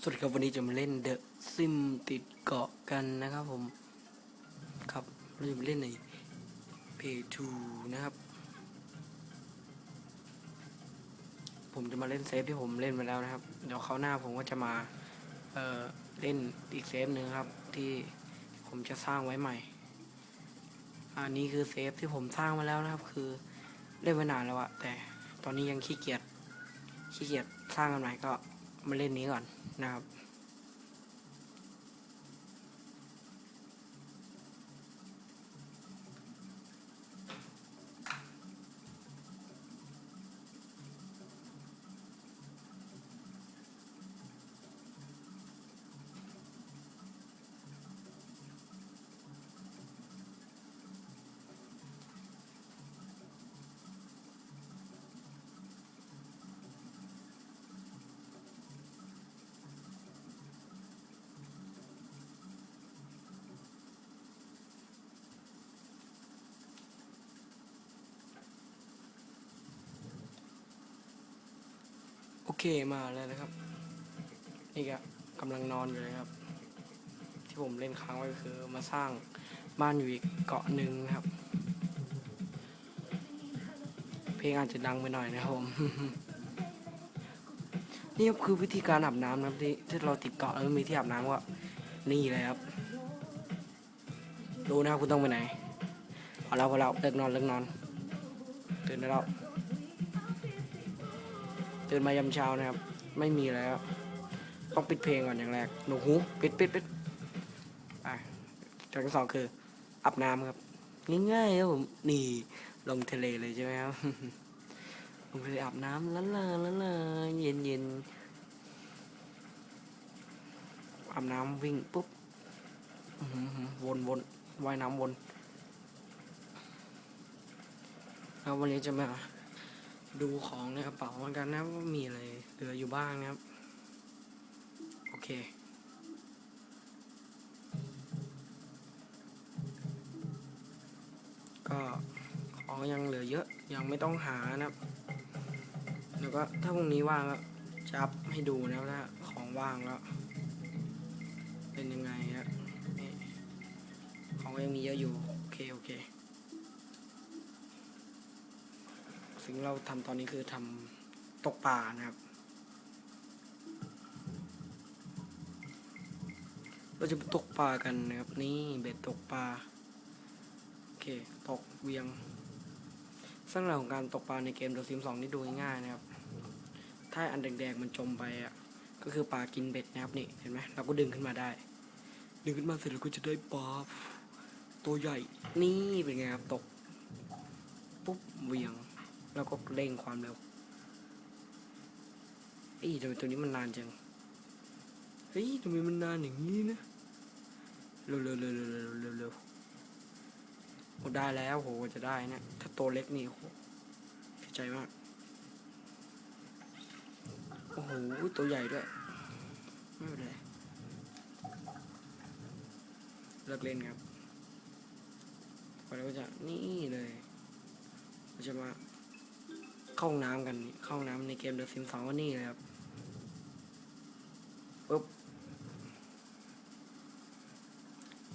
สวัสดีครับวันนี้จะมาเล่นเดอะซิมติดเกาะกันนะครับผม ครับเราจะมาเล่นใน Pay 2นะครับ ผมจะมาเล่นเซฟที่ผมเล่นมาแล้วนะครับ เดี๋ยวเขาหน้าผมก็จะมาเอ่อเล่นอีกเซฟหนึ่งครับ ที่ผมจะสร้างไว้ใหม่ อันนี้คือเซฟที่ผมสร้างมาแล้วนะครับ คือเล่นมานานแล้วอะแต่ตอนนี้ยังขี้เกียจขี้เกียจสร้างกันใหม่ก็ มาเล่นนี้ก่อนนะครับ เคมาแล้วนะครับ นี่ก็กำลังนอนอยู่เลยครับ ที่ผมเล่นค้างไว้คือมาสร้างบ้านอยู่อีกเกาะหนึ่งนะครับ เพลงอาจจะดังไปหน่อยนะครับผม นี่ครับคือวิธีการอาบน้ำนะครับที่ที่เราติดเกาะแล้วมีที่อาบน้ำก็นี่เลยครับ รู้นะครับคุณต้องไปไหนพอแล้วพอแล้วเลิกนอนเลิกนอนตื่นได้แล้ว ตื่นมายามเช้านะครับ ไม่มีแล้ว ต้องปิดเพลงก่อนอย่างแรก หนูหูปิดปิดปิดไปอย่างที่สองคืออาบน้ำครับ ง่ายๆครับผมนี่ลงทะเลเลยใช่ไหมครับลงทะเลอาบน้ำละลาละลาเย็นเย็นอาบน้ำวิ่งปุ๊บวนวนว่ายน้ำวนแล้ววันนี้จะมา ดูของในกระเป๋าเหมือนกันนะว่ามีอะไรเหลืออยู่บ้างนะครับ โอเคก็ของยังเหลือเยอะยังไม่ต้องหานะครับ แล้วก็ถ้าพรุ่งนี้ว่างก็จะอัพให้ดูนะครับถ้าของว่างแล้วเป็นยังไงครับของยังมีเยอะอยู่ โอเค โอเค สิ่งเราทำตอนนี้คือทำตกปลานะครับ เราจะไปตกปลากันนะครับนี่เบ็ดตกปลาโอเคตกเวียงซึ่งเรื่องของการตกปลาในเกม The Sims 2นี่ดูง่ายนะครับ ถ้าอันแดงๆมันจมไปอะก็คือปลากินเบ็ดนะครับนี่เห็นไหมเราก็ดึงขึ้นมาได้ ดึงขึ้นมาเสร็จเราก็จะได้ปลาตัวใหญ่นี่เป็นไงครับตกปุ๊บเวียง แล้วก็เร่งความเร็วเอ้ยทำไมตัวนี้มันนานจังเฮ้ยทำไมมันนานอย่างนี้นะเร็วเร็วเร็วเร็วเร็วเร็วโอ้ได้แล้วโหจะได้นะถ้าตัวเล็กนี่โหเสียใจมากโอ้โหตัวใหญ่ด้วยไม่เป็นไรเลิกเล่นครับพอเราก็จะนี่เลยจะมา เข้าห้องน้ำกันเข้าห้องน้ำในเกมเดอะซิมสองก็นี่เลยครับปุ๊บ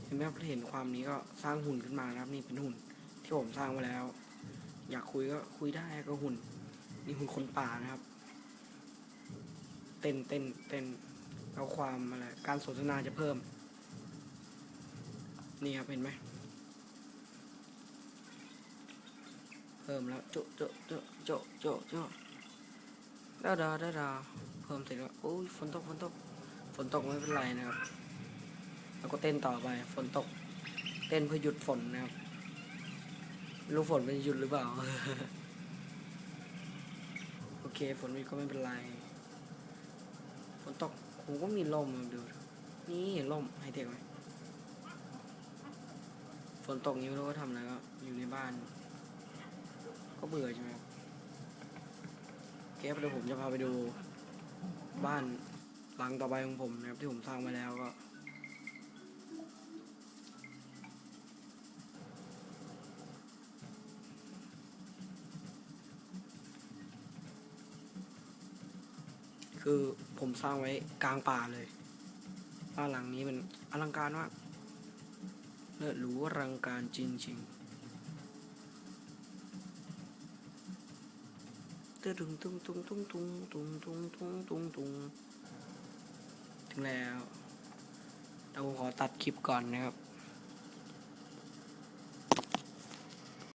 เห็นไหมครับเห็นความนี้ก็สร้างหุ่นขึ้นมานะครับ นี่เป็นหุ่น ที่ผมสร้างมาแล้ว อยากคุยก็คุยได้ก็หุ่น นี่หุ่นคนป่านะครับ เต้นเต้นเต้นเอาความอะไรการสนทนาจะเพิ่ม นี่ครับเห็นไหม เพิ่มแล้วโจโจโจโจโจะโจะดาดาดาดาเพิ่มเสร็จแล้วโอ้ยฝนตกฝนตกฝนตกไม่เป็นไรนะครับ แล้วก็เต้นต่อไปฝนตก เต้นเพื่อหยุดฝนนะครับรู้ฝนมันจะหยุดหรือเปล่า โอเคฝนมันก็ไม่เป็นไร ฝนตกผมก็มีลมดู นี่เห็นลมไฮเทคไหมฝนตกนี้ไม่รู้ว่าทำอะไรก็อยู่ในบ้าน ก็เบื่อใช่ไหมครับเคครับเดี๋ยวผมจะพาไปดูบ้านหลังต่อไปของผมนะครับที่ผมสร้างมาแล้วก็ คือผมสร้างไว้กลางป่าเลย บ้านหลังนี้มันอลังการมากเลิศหรูอลังการจริงๆ ตึ้งตุ้งตุ้งตุ้งตุ้งตุ้งตุ้งตุ้งตุ้งตุ้งตุ้งถึงแล้วเราขอตัดคลิปก่อนนะครับ